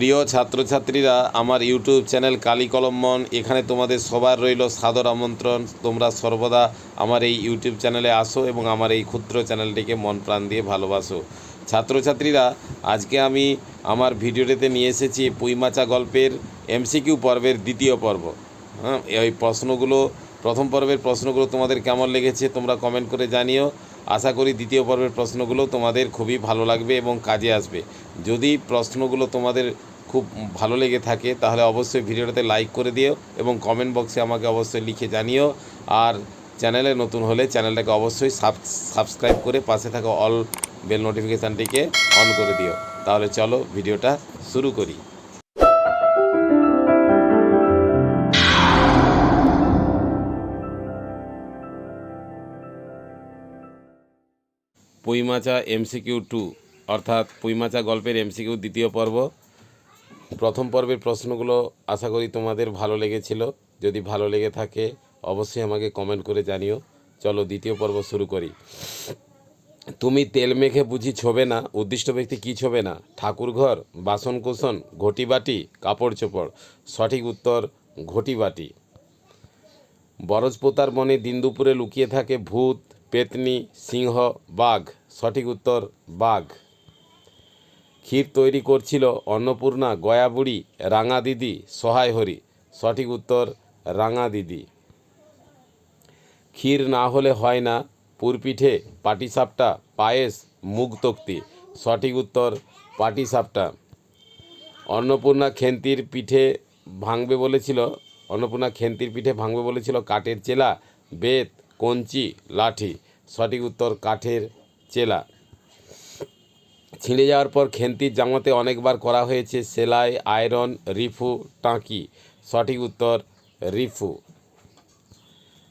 প্রিয় ছাত্রছাত্রীরা, আমার ইউটিউব চ্যানেল কালী কলম্বন এখানে তোমাদের সবার রইল সাদর আমন্ত্রণ। তোমরা সর্বদা আমার এই ইউটিউব চ্যানেলে আসো এবং আমার এই ক্ষুদ্র চ্যানেলটিকে মন প্রাণ দিয়ে ভালোবাসো। ছাত্রছাত্রীরা, আজকে আমি আমার ভিডিওটিতে নিয়ে এসেছি পুইমাচা গল্পের এমসিকিউ পর্বের দ্বিতীয় পর্ব। হ্যাঁ এই প্রশ্নগুলো, প্রথম পর্বের প্রশ্নগুলো তোমাদের কেমন লেগেছে তোমরা কমেন্ট করে জানিও। আশা করি দ্বিতীয় পর্বের প্রশ্নগুলো তোমাদের খুবই ভালো লাগবে এবং কাজে আসবে। যদি প্রশ্নগুলো তোমাদের খুব ভালো লেগে থাকে, তাহলে অবশ্যই ভিডিওটাতে লাইক করে দিও এবং কমেন্ট বক্সে আমাকে অবশ্যই লিখে জানিও। আর চ্যানেলে নতুন হলে চ্যানেলটাকে অবশ্যই সাবস্ক্রাইব করে পাশে থাকা অল বেল নোটিফিকেশানটিকে অন করে দিও। তাহলে চলো ভিডিওটা শুরু করি। পুইমাচা এমসিকিউ টু, অর্থাৎ পুইমাচা গল্পের এমসিকিউ দ্বিতীয় পর্ব। প্রথম পর্বের প্রশ্নগুলো আশা করি তোমাদের ভালো লেগেছিল। যদি ভালো লেগে থাকে, অবশ্যই আমাকে কমেন্ট করে জানিও। চলো দ্বিতীয় পর্ব শুরু করি। তুমি তেল মেখে বুঝি ছোবে না, উদ্দিষ্ট ব্যক্তি কি ছোবে না? ঠাকুরঘর, বাসনকোসন, ঘটিবাটি কাপড় চোপড় সঠিক উত্তর, ঘটিবাটি। বরজপোতার বনে দিন দুপুরে লুকিয়ে থাকে ভূত, পেতনি, সিংহ, বাঘ। সঠিক উত্তর, বাঘ। ক্ষীর তৈরি করছিল অন্নপূর্ণা, গয়াবুড়ি রাঙা দিদি সহায় হরি সঠিক উত্তর রাঙা দিদি ক্ষীর না হলে হয় না, পুরপিঠে, পাটিসাপটা, পায়েস, মুগ তক্তি। সঠিক উত্তর, পাটিসাপটা। অন্নপূর্ণা খেন্তির পিঠে ভাঙবে বলেছিল, অন্নপূর্ণা খেন্তির পিঠে ভাঙবে বলেছিল কাঠের চেলা, বেত, কঞ্চি, লাঠি। সঠিক উত্তর, কাঠের চেলা। ছিঁড়ে যাওয়ার পর খেন্তির জামাতে অনেকবার করা হয়েছে সেলাই, আয়রন, রিফু, টাঁকি। সঠিক উত্তর, রিফু।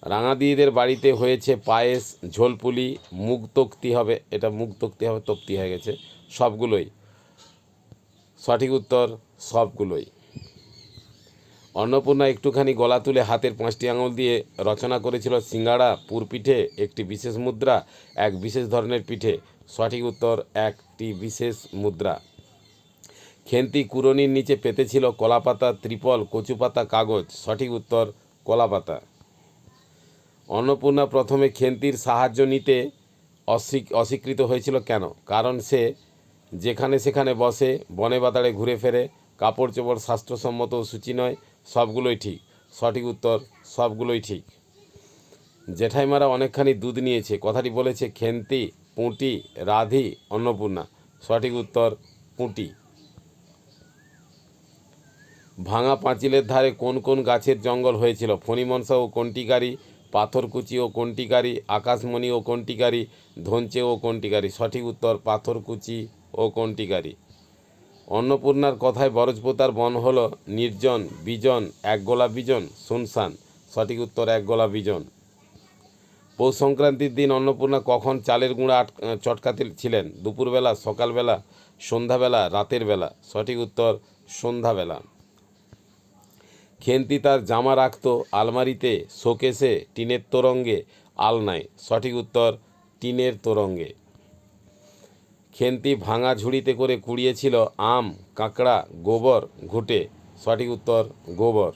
রাঙাদিদের বাড়িতে হয়েছে পায়েস, ঝোলপুলি, মুগ তক্তি হবে, এটা মুগ তক্তি হবে, তক্তি হয়ে গেছে, সবগুলোই। সঠিক উত্তর, সবগুলোই। অন্নপূর্ণা একটুখানি গলা তুলে হাতের পাঁচটি আঙুল দিয়ে রচনা করেছিল সিঙ্গাড়া, পুরপিঠে, একটি বিশেষ মুদ্রা, এক বিশেষ ধরনের পিঠে। সঠিক উত্তর, একটি বিশেষ মুদ্রা। খেন্তি কুরনির নিচে পেতেছিল কলাপাতা, ত্রিপল, কচুপাতা, কাগজ। সঠিক উত্তর, কলাপাতা। অন্নপূর্ণা প্রথমে খেন্তির সাহায্য নিতে অস্বীক- অস্বীকৃত হয়েছিল কেন? কারণ সে যেখানে সেখানে বসে, বনে বাতাড়ে ঘুরে ফেরে কাপড় চোপড় স্বাস্থ্যসম্মত সূচি নয় সবগুলোই ঠিক। সঠিক উত্তর, সবগুলোই ঠিক। জেঠাইমারা অনেকখানি দুধ নিয়েছে। কথাটি বলেছে, খেন্তি, পুঁটি, রাধি, অন্নপূর্ণা। সঠিক উত্তর, পুঁটি। ভাঙা পাঁচিলের ধারে কোন কোন গাছের জঙ্গল হয়েছিল? ফণিমনসা ও কন্টিকারি পাথরকুচি ও কন্টিকারি আকাশমণি ও কন্টিকারি ধনচে ও কন্টিকারি সঠিক উত্তর, পাথরকুচি ও কন্টিকারি অন্নপূর্ণার কথায় বরজপোতার বন হল নির্জন, বিজন এক গোলা বিজন শুনশান সঠিক উত্তর, একগোলা বিজন। পৌষ সংক্রান্তির দিন অন্নপূর্ণা কখন চালের গুঁড়া আট চটকাতে ছিলেন? দুপুরবেলা, সকালবেলা, সন্ধ্যাবেলা, রাতের বেলা? সঠিক উত্তর, সন্ধ্যাবেলা। খেন্তি তার জামা রাখত আলমারিতে, শোকেসে, টিনের তোরঙ্গে, আলনায়। সঠিক উত্তর, টিনের তোরঙ্গে। খেন্তি ভাঙা ঝুড়িতে করে কুড়িয়েছিল আম, কাঁকড়া, গোবর, ঘুটে। সঠিক উত্তর, গোবর।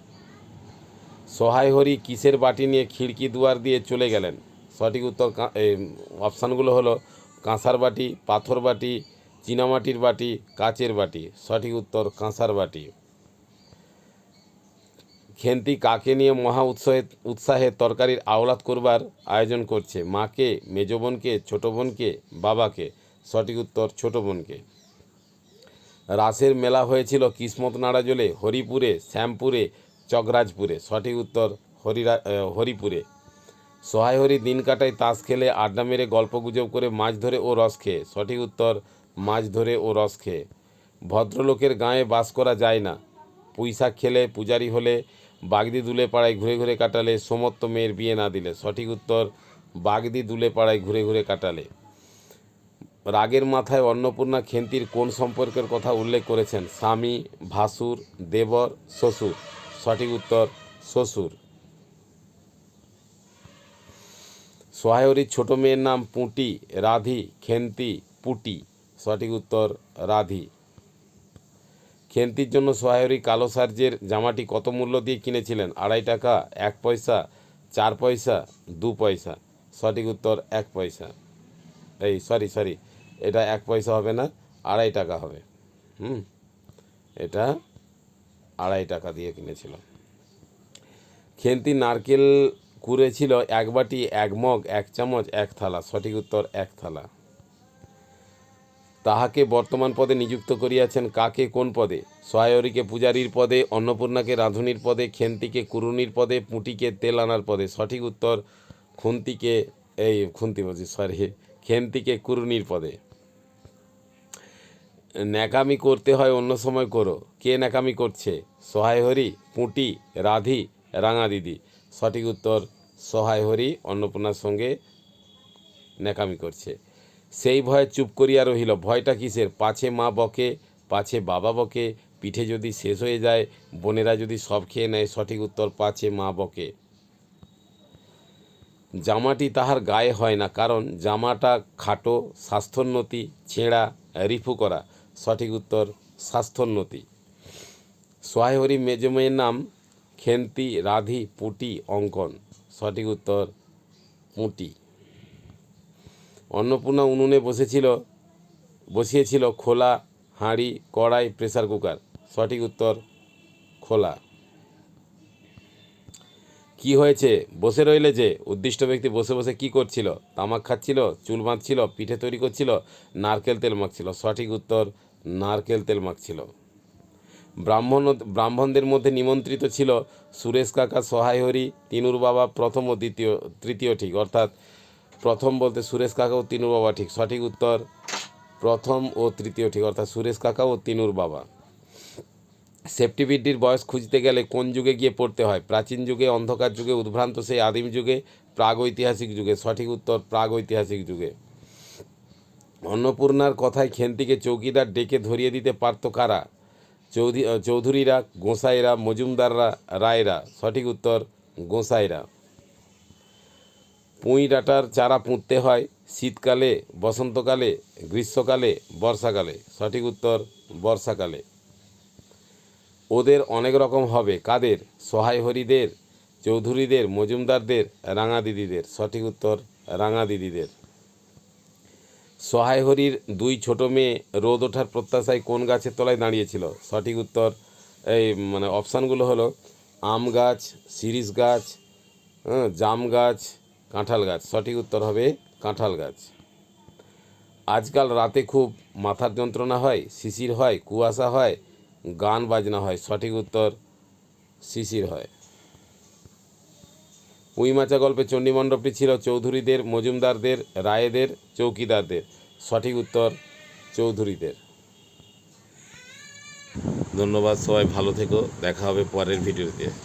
সহায় হরি কিসের বাটি নিয়ে খিড়কি দুয়ার দিয়ে চলে গেলেন? সঠিক উত্তর অপশানগুলো হলো কাঁসার বাটি, পাথর বাটি, চীনামাটির বাটি, কাচের বাটি। সঠিক উত্তর, কাঁসার বাটি। খেন্তি কাকে নিয়ে মহা উৎসাহে উৎসাহে তরকারির আওলাদ করবার আয়োজন করছে? মাকে, মেজ বোনকে, ছোটো বোনকে, বাবাকে? সঠিক উত্তর ছোটো বোনকে। রাসের মেলা হয়েছিল কিসমত নাড়াজলে হরিপুরে, শ্যামপুরে, চকরাজপুরে। সঠিক উত্তর হরিরা হরিপুরে। সহায় হরি দিন কাটায় তাস খেলে আড্ডা মেরে গল্প গুজব করে মাছ ধরে ও রস খেয়ে। সঠিক উত্তর, মাছ ধরে ও রস খেয়ে। ভদ্রলোকের গায়ে বাস করা যায় না। পুঁইশাক খেলে পূজারি হলে, বাগদি দুলে পাড়ায় ঘুরে ঘুরে কাটালে, সমত্ত মেয়ের বিয়ে না দিলে। সঠিক উত্তর, বাগদি দুলে পাড়ায় ঘুরে ঘুরে কাটালে। রাগের মাথায় অন্নপূর্ণা খেন্তির কোন সম্পর্কের কথা উল্লেখ করেছেন? স্বামী, ভাসুর, দেবর, শ্বশুর। সঠিক উত্তর, শ্বশুর। সোহায়রির ছোট মেয়ের নাম পুঁটি, রাধি, খেন্তি, পুটি। সঠিক উত্তর, রাধি। খেন্তির জন্য সোহায়রি কালো সার্জের জামাটি কত মূল্য দিয়ে কিনেছিলেন? আড়াই টাকা, এক পয়সা, চার পয়সা, দু পয়সা। সঠিক উত্তর, এক পয়সা। এই সরি সরি এটা এক পয়সা হবে না, আড়াই টাকা হবে। হুম? এটা আড়াই টাকা দিয়ে কিনেছিল। খেন্তি নারকেল কুড়েছিল এক বাটি, এক মগ, এক চামচ, এক থালা। সঠিক উত্তর, এক থালা। তাহাকে বর্তমান পদে নিযুক্ত করিয়াছেন কাকে? কোন পদে? সহায়রীকে পূজারীর পদে, অন্নপূর্ণাকে রাঁধুনির পদে, খেন্তিকে কুরুনির পদে, পুঁটিকে তেল আনার পদে। সঠিক উত্তর, খুন্তিকে, এই খুন্তি বলছি সরি খেন্তিকে কুরুনির পদে। ন্যাকামি করতে হয় অন্য সময় করো। কে ন্যাকামি করছে? সহায় হরি পুঁটি, রাধি, রাঙা দিদি। সঠিক উত্তর সহায় হরি অন্নপূর্ণার সঙ্গে ন্যাকামি করছে। সেই ভয়ে চুপ করিয়া রহিল। ভয়টা কিসের? পাছে মা বকে, পাছে বাবা বকে, পিঠে যদি শেষ হয়ে যায়, বোনেরা যদি সব খেয়ে নেয়, সঠিক উত্তর, পাছে মা বকে। জামাটি তাহার গায়ে হয় না, কারণ জামাটা খাটো, স্বাস্থ্যোন্নতি, ছেঁড়া, রিফু করা। সঠিক উত্তর স্বাস্থ্যোন্নতি। সোহায়হরি মেজমেয়ের নাম খেন্তি, রাধি, পুটি, অঙ্কন। সঠিক উত্তর পুঁটি। অন্নপূর্ণা উনুনে বসেছিল, বসিয়েছিল খোলা, হাঁড়ি, কড়াই, প্রেসার কুকার। সঠিক উত্তর খোলা। কি হয়েছে? বসে রইলে যে উদ্দিষ্ট ব্যক্তি বসে বসে কি করছিল? তামাক খাচ্ছিল, চুল বাঁধছিল, পিঠে তৈরি করছিল, নারকেল তেল মাখছিল। সঠিক উত্তর নারকেল তেল মাখছিল। ব্রাহ্মণ, ব্রাহ্মণদের মধ্যে নিমন্ত্রিত ছিল সুরেশ কাকা সহায় হরি, তিনুর বাবা, প্রথম ও দ্বিতীয়, তৃতীয় ঠিক, অর্থাৎ প্রথম বলতে সুরেশ কাকা ও তিনুর বাবা ঠিক, সঠিক উত্তর প্রথম ও তৃতীয় ঠিক, অর্থাৎ সুরেশ কাকা ও তিনুর বাবা। সেফটি বিড্ডির বয়স খুঁজতে গেলে কোন যুগে গিয়ে পড়তে হয়? প্রাচীন যুগে, অন্ধকার যুগে, উদ্ভ্রান্ত সেই আদিম যুগে, প্রাগৈতিহাসিক যুগে, সঠিক উত্তর প্রাগৈতিহাসিক যুগে। অন্নপূর্ণার কথায় খেন্তিকে চৌকিদার ডেকে ধরিয়ে দিতে পারত কারা? চৌধুরী চৌধুরীরা, গোসাইরা, মজুমদাররা, রায়রা? সঠিক উত্তর, গোসাইরা। পুঁই ডাঁটার চারা পুঁততে হয় শীতকালে, বসন্তকালে, গ্রীষ্মকালে, বর্ষাকালে। সঠিক উত্তর, বর্ষাকালে। ওদের অনেক রকম হবে। কাদের? সহায় হরিদের চৌধুরীদের, মজুমদারদের, রাঙা দিদিদের। সঠিক উত্তর, রাঙা দিদিদের। সহায় হরির দুই ছোট মেয়ে রোদ ওঠার প্রত্যাশায় কোন গাছের তলায় দাঁড়িয়েছিল? সঠিক উত্তর এই মানে অপশানগুলো হলো আম গাছ শিরিষ গাছ হ্যাঁ, জাম গাছ কাঁঠাল গাছ। সঠিক উত্তর হবে কাঁঠাল গাছ। আজকাল রাতে খুব মাথার যন্ত্রণা হয় শিশির হয় কুয়াশা হয় গান বাজনা হয়। সঠিক উত্তর শিশির হয়। উইমাচা গল্পে চণ্ডীমণ্ডপটি ছিল চৌধুরীদের, মজুমদারদের, রায়েদের, চৌকিদারদের। সঠিক উত্তর, চৌধুরীদের। ধন্যবাদ সবাই, ভালো থেকো, দেখা হবে পরের ভিডিওতে।